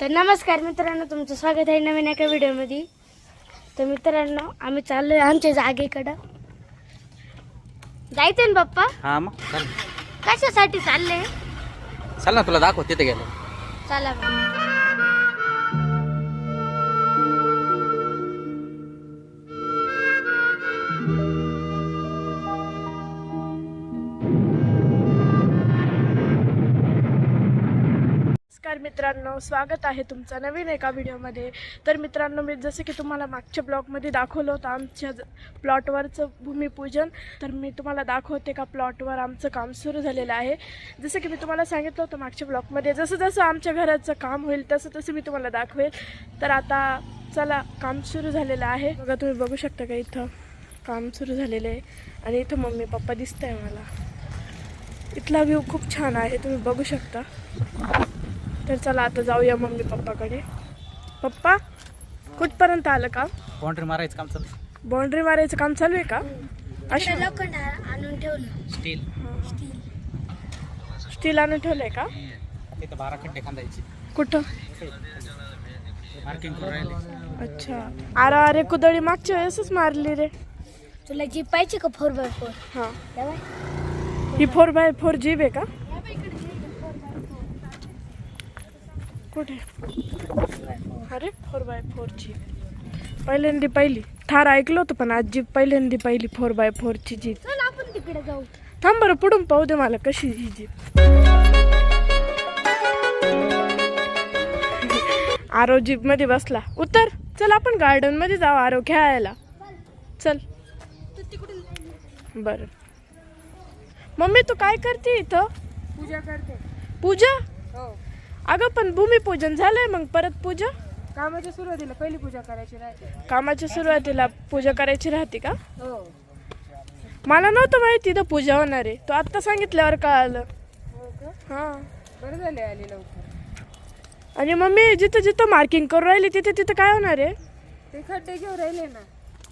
तर नमस्कार मित्रांनो तुमचं स्वागत आहे नवीन एका व्हिडिओमध्ये. तर मित्रांनो आम्ही चाललोय आमच्या जागेकडं. जायचं ना पप्पा? हा मग. चल. कशासाठी चालले? चल ना तुला दाखव तिथे गेलो. चला मग. नमस्कार मित्रांनो स्वागत आहे तुमचं नवीन एका व्हिडिओमध्ये. तर मित्रांनो मी जसं की तुम्हाला मागच्या ब्लॉगमध्ये दाखवलं होतं आमच्या ज- प्लॉटवरचं भूमिपूजन. तर मी तुम्हाला दाखवते का प्लॉटवर आमचं काम सुरू झालेलं आहे. जसं की मी तुम्हाला सांगितलं होतं मागच्या ब्लॉगमध्ये जसं जसं आमच्या घराचं काम होईल तसं तसं मी तुम्हाला दाखवेल. तर आता चला काम सुरू झालेलं आहे. बघा तुम्ही बघू शकता का इथं काम सुरू झालेलं आहे. आणि इथं मम्मी पप्पा दिसत आहे मला. इथला व्ह्यू खूप छान आहे तुम्ही बघू शकता. तर चला आता जाऊया मम्मी पप्पाकडे. पप्पा कुठपर्यंत आलं का बाउंड्री मारायचं काम चालू बाउंड्री मारायचं काम चालू आहे का? अशा लोखंड आणून ठेवलं स्टील स्टील आणून ठेवलंय का? तिथं बारा खड्डे खांदायचे. कुठं? मार्किंग करून राहिले. अच्छा. अरे अरे कुदळी मागच्या वेळेसच मारली रे. तुला जीप पाहिजे का फोर बाय फोर हां. ही फोर बाय फोर जीब आहे का? कुठे? अरे फोर बाय फोर जीप पहिल्यांदी पहिली. थार ऐकलं होतं पण आज जीप पहिल्यांदी पहिली फोर बाय फोरची जीप. चल आपण तिकडे जाऊ. थांब बरं पुढून पाहू दे मला कशी ही जीप. आरो जीपमध्ये बसला. उतर. चल आपण गार्डनमध्ये जाऊ आरो खेळायला. चल. बर. मम्मी तू काय करते इथं? पूजा करते. पूजा? हो. अगं पण भूमिपूजन झालंय मग परत पूजा? कामाच्या सुरुवातीला पहिली पूजा करायची राहते. कामाच्या सुरुवातीला पूजा करायची राहते का? हो. मला नव्हतं माहिती इथं पूजा होणार आहे. तू आत्ता सांगितल्यावर का आलं हो का? हां. बरं झाले आली लवकर. आणि मम्मी जिथं जिथं मार्किंग करून राहिली तिथे तिथं काय होणार आहे? ते खड्डे घेऊन राहिले ना.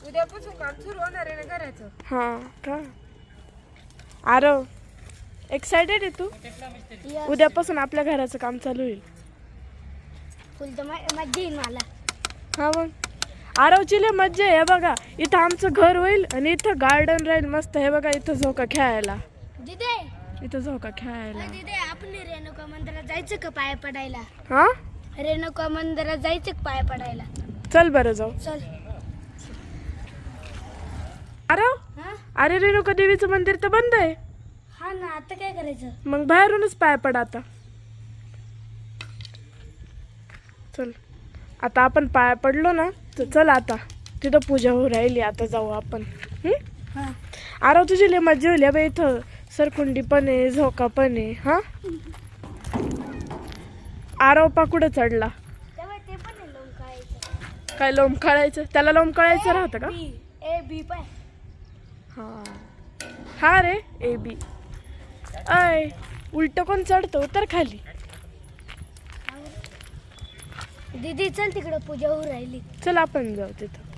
उद्यापासून काम सुरू होणार आहे ना घराचं. हां का? आरव एक्सायटेड आहे तू? उद्यापासून आपल्या घराचं काम चालू होईल. फुल तर मज्जा येईल मला. हा मग. आरवची लय मज्जा आहे बघा. इथं आमचं घर होईल आणि इथं गार्डन राहील मस्त. हे बघा इथं झोका खेळायला. दिदे! इथं झोका खेळायला. दिदे आपण रेणुका मंदिरात जायचं का पाया पडायला? हा? रेणुका मंदिरात जायचं का पाया पडायला? चल बरं जाऊ. चल. हा? अरे रेणुका देवीचं मंदिर तर बंद आहे. ना आता काय करायचं? मग बाहेरूनच पाय पड आता. चल. आता आपण पाया पडलो ना तर चल आता. तिथं पूजा होऊ राहिली आता जाऊ आपण. हं? हा. आरव तुझी लय मजा होईल बाई इथं. सरकुंडी पण आहे झोका पण आहे हा? आरव पा कुठं चढला? पण काय लोंबकाळायचं त्याला लोंबकाळायचं राहतं का? ए बी पाय हा. हा रे ए बी. अय उलट कोण चढतो? तर खाली. दीदी चल तिकडे पूजा होऊ राहिली. चल आपण जाऊ तिथं.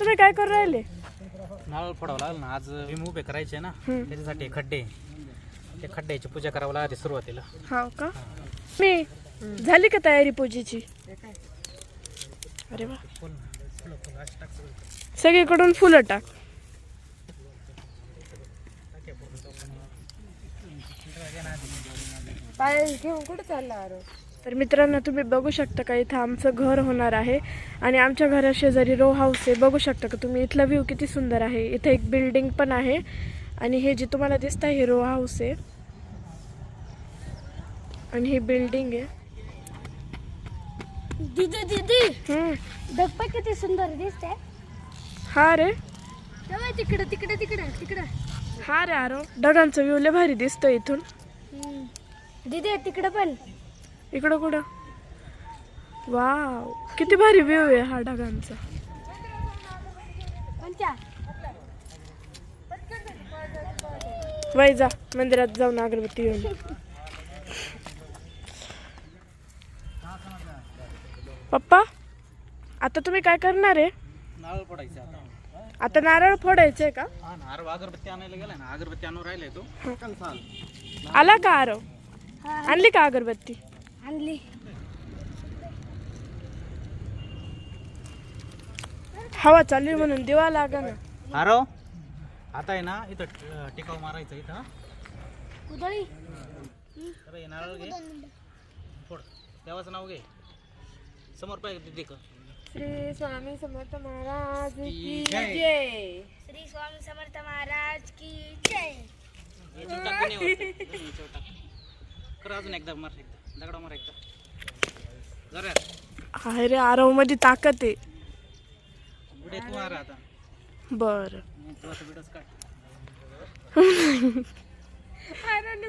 तुम्ही काय करू राहिले? नारळ फोडावं लागलं ना आज विम उभे करायचे ना हम्म. त्याच्यासाठी खड्डे. ते खड्ड्याची पूजा करावं लागते सुरुवातीला. हो का? मी झाली का तयारी पूजेची? अरे वा. सगळीकडून फुलं टाक. पाय घेऊन कुठे चालला तर मित्रांनो तुम्ही बघू शकता का इथं आमचं घर होणार आहे आणि आमच्या घरा शेजारी रो हाऊस आहे. बघू शकता का तुम्ही? इथला व्ह्यू किती सुंदर आहे. इथं एक बिल्डिंग पण आहे आणि हे जे तुम्हाला दिसत आहे हे रो हाऊस आहे. आणि ही बिल्डिंग आहे. दीदी दीदी! हम्म. धप्पा किती सुंदर दिसते हा रे. तेव्हा तिकडे तिकडे तिकडे तिकडे. हा रे आरो ढगांचं व्ह्यू लय भारी दिसतं इथून. दीदी तिकडे पण. इकडं कुठं? वाव किती भारी व्ह्यू आहे हा ढगांचा. कोणत्या? वय जा मंदिरात जाऊन अगरबत्ती घेऊन. पप्पा आता तुम्ही काय करणार आहे? नारळ फोडायचे आता. आता नारळ फोडायचंय का? हा ना अगरबत्ती आणायला गेलाय ना अगरबत्ती आणून राहिलाय तो. आला का आरव? आणली का अगरबत्ती? आणली. हवा चालू आहे म्हणून दिवा लागा ना. अरे आता आहे ना इथं ट- टिकाव मारायचं इथं. कुदळी. तर हे नारळ घे. फोड. देवाचं नाव घे. समोर पाहिजे तिथे श्री स्वामी समर्थ महाराज की जय. श्री स्वामी समर्थ महाराज की जय. याच्यावर टाक. कर अजून एकदा मार एकदा. दगडा मार एकदा. जरा अरे आरवमध्ये ताकद आहे. पुढे तू मारा आता. बर. तू आता काढ.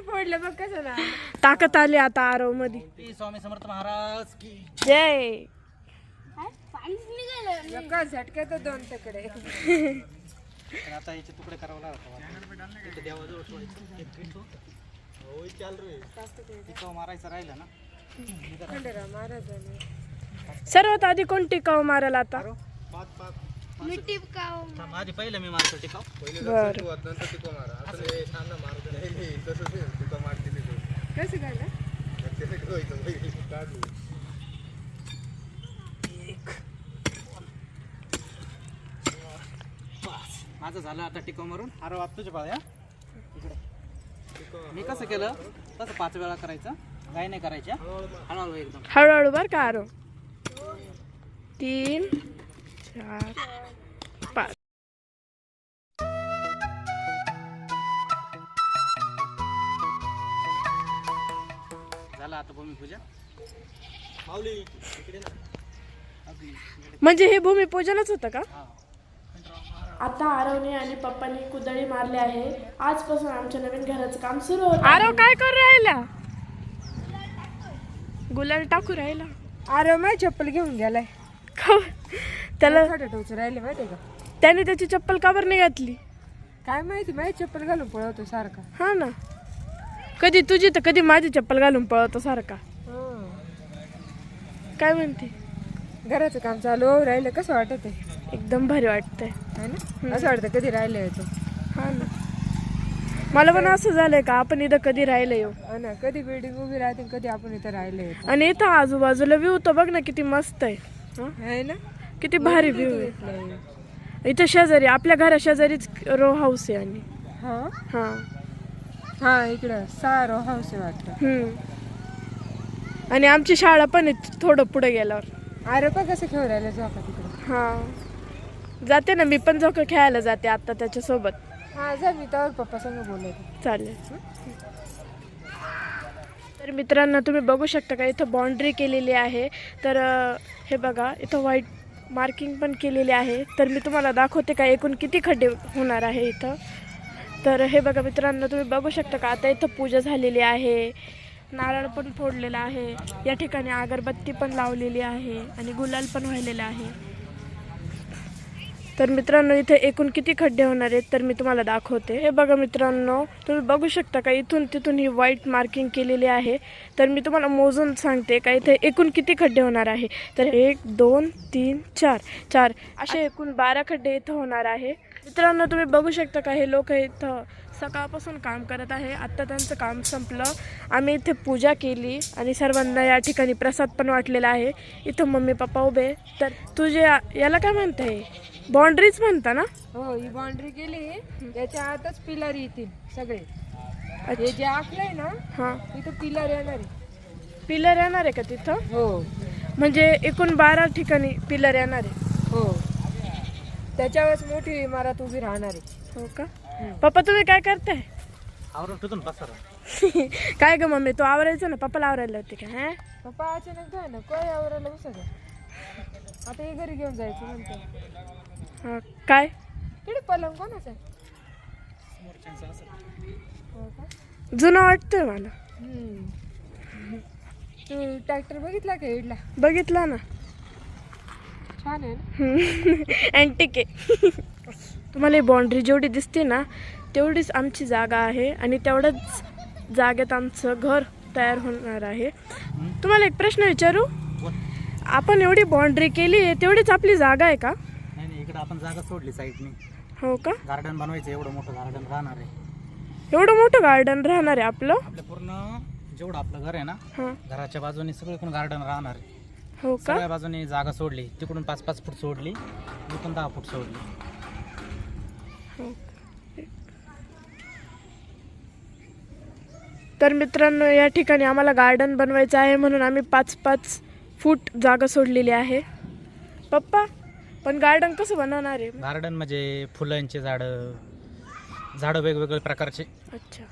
फोडलं बघ कसं ना ताकद आली आता आरवमध्ये श्री स्वामी समर्थ महाराज की. जय. पाणीच निघालं. एका झटक्यात दोन तकडे. आता याचे तुकडे करावं देवाजवळ ठेवायचं. पिंटू टिकाव मारायचं राहिलं ना? सर्वात आधी कोण टिकाव मारेल आता? अरे पाच पाच मी टिपकाव थांब, आधी पहिलं मी मारतो टिकाव बर. कसं माझं झालं आता टिकाव मारून. अरे वाट तुझ्या पाळ्या इकडे मी कसं केलं? तसं पाच वेळा करायचं. गाय नाही करायच्या. हळूहळू एकदम. हळूहळू बर का आरव तीन चार पाच. झालं आता भूमिपूजा म्हणजे हे भूमिपूजनच होतं का? हा. आता आरवने आणि पप्पांनी कुदळी मारली आहे. आजपासून आमच्या नवीन घराचं काम सुरू होत. आरव काय करू राहिला? गुलाल टाकू राहिला. आरो माय चप्पल घेऊन गेलाय. त्याला टोच राहिले माहिती का? त्याने त्याची चप्पल का बरं नाही घातली? काय माहिती माझी चप्पल घालून पळवतो सारखा. हा ना. कधी तुझी तर कधी माझी चप्पल घालून पळवतो सारखा. काय म्हणते? घराचं काम चालू राहिलं कसं वाटत आहे एकदम भारी वाटतंय. है ना? असं वाटतं कधी राहिलं हा ना. मला पण असं झालंय का आपण इथं कधी राहिलं येऊ? हो ना कधी बिल्डिंग उभी राहते कधी आपण इथं राहिलं येतो. आणि इथं आजूबाजूला व्ह्यू तर बघ ना किती मस्त आहे. हं? आहे ना? किती भारी व्ह्यू आहे. इथं शेजारी आपल्या घरा शेजारीच रो हाऊस आहे आणि. हा? हा. हा इकडं सारो हाऊस आहे वाटतं. हम्म. आणि आमची शाळा पण आहे थोडं पुढे गेल्यावर. अरे पण कसं खेळू राहिलं झोका तिकडं? हा. जाते ना मी पण जोकं खेळायला जाते आता त्याच्यासोबत. हा जा मी तर पप्पा संग बोलत चालेल. तर मित्रांनो तुम्ही बघू शकता का इथं बाउंड्री केलेली आहे. तर अं, हे बघा इथं व्हाईट मार्किंग पण केलेली आहे. तर मी तुम्हाला दाखवते का एकूण किती खड्डे होणार आहे इथं. तर हे बघा मित्रांनो तुम्ही बघू शकता का आता इथं पूजा झालेली आहे. नारळ पण फोडलेला आहे. या ठिकाणी अगरबत्ती पण लावलेली आहे आणि गुलाल पण व्हायलेला आहे. तर मित्रांनो इथे एकूण किती खड्डे होणार आहेत तर मी तुम्हाला दाखवते. हे बघा मित्रांनो तुम्ही बघू शकता का इथून तिथून ही व्हाईट मार्किंग केलेली आहे. तर मी तुम्हाला मोजून सांगते का इथे एकूण किती खड्डे होणार आहे. तर एक दोन तीन चार. चार. असे एकूण बारा खड्डे इथं होणार आहे. मित्रांनो तुम्ही बघू शकता का हे लोक इथं सकाळपासून काम करत आहे. आत्ता त्यांचं काम संपलं. आम्ही इथे पूजा केली आणि सर्वांना या ठिकाणी प्रसाद पण वाटलेला आहे. इथं मम्मी पप्पा उभे तर तुझे याला काय म्हणते बाउंड्रीज म्हणता ना? हो ही बाउंड्री केली. याच्या आतच पिलर येतील सगळे. हे जे आखलंय ना हां. तिथं पिलर येणार आहे. पिलर येणार आहे का तिथं? हो. म्हणजे एकूण बारा ठिकाणी पिलर येणार आहे. हो. त्याच्यावरच मोठी इमारत उभी राहणार आहे. हो का? पप्पा तुम्ही काय करताय? आवरून पसर काय ग मम्मी तू आवरायचं ना? पप्पाला आवरायला होते का हा? पप्पा अचानक काय ना काय आवरायला बसत आता हे घरी घेऊन जायचं हा, काय? तिकडे पलंग कोणाचा आहे? हो का? जुनं वाटतंय मला. हम्म. तू ट्रॅक्टर बघितला का इडला? बघितला ना. छान आहे ना? अँटिक आहे. तुम्हाला ही बाउंड्री जेवढी दिसते ना तेवढीच आमची जागा आहे आणि तेवढंच जागेत आमचं घर तयार होणार आहे. तुम्हाला एक प्रश्न विचारू? आपण एवढी बाउंड्री केली आहे तेवढीच आपली जागा आहे का? नाही नाही इकडे आपण जागा सोडली साईडने हो का? गार्डन बनवायचं एवढं मोठं गार्डन राहणार आहे. एवढं मोठं गार्डन राहणार आहे आपलं? आपल्या पूर्ण जेवढं आपलं घर आहे ना हां. घराच्या बाजूने सगळीकडून गार्डन राहणार आहे. हो का? सगळ्या बाजूने जागा सोडली तिकडून पाच पाच फूट सोडली इकडून दहा फूट सोडली. तर मित्रांनो या ठिकाणी आम्हाला गार्डन बनवायचं आहे म्हणून आम्ही पाच पाच फूट जागा सोडलेली आहे. पप्पा पण गार्डन कसं बनवणार आहे? गार्डन म्हणजे फुलांचे झाडं झाडं वेगवेगळ्या प्रकारचे. अच्छा.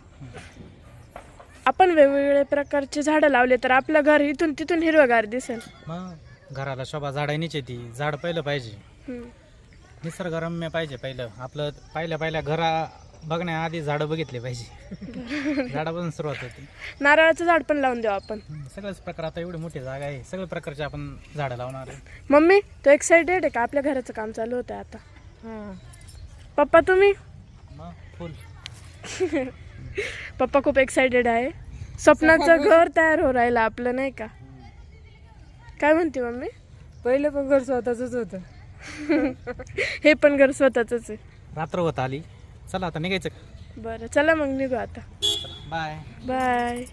आपण वेगवेगळे प्रकारचे झाडं लावले तर आपलं घर इथून तिथून हिरवगार दिसेल. मग घराला शोभा झाडांनीच येते झाड पहिलं पाहिजे. हम्म. निसर्गरम्य पाहिजे पहिलं. आपलं पहिल्या पहिल्या घरा बघण्याआधी झाडं बघितले पाहिजे. झाडापासून सुरुवात होती. नारळाचं झाड पण लावून देऊ आपण. हम्म, सगळ्याच प्रकार आता एवढी मोठी जागा आहे. सगळ्या प्रकारचे आपण झाडं लावणार आहे. मम्मी तो एक्साइटेड आहे का? आपल्या घराचं काम चालू होतं आता. हां पप्पा तुम्ही? मग फुल. पप्पा खूप एक्साइटेड आहे. स्वप्नाचं घर तयार हो राहिलं आपलं नाही का? काय म्हणते मम्मी? पहिलं पण घर स्वतःच होतं. हे पण घर स्वतःच आहे. रात्र होत आली. चला आता निघायचं का? बरं चला मग निघू आता. Bye bye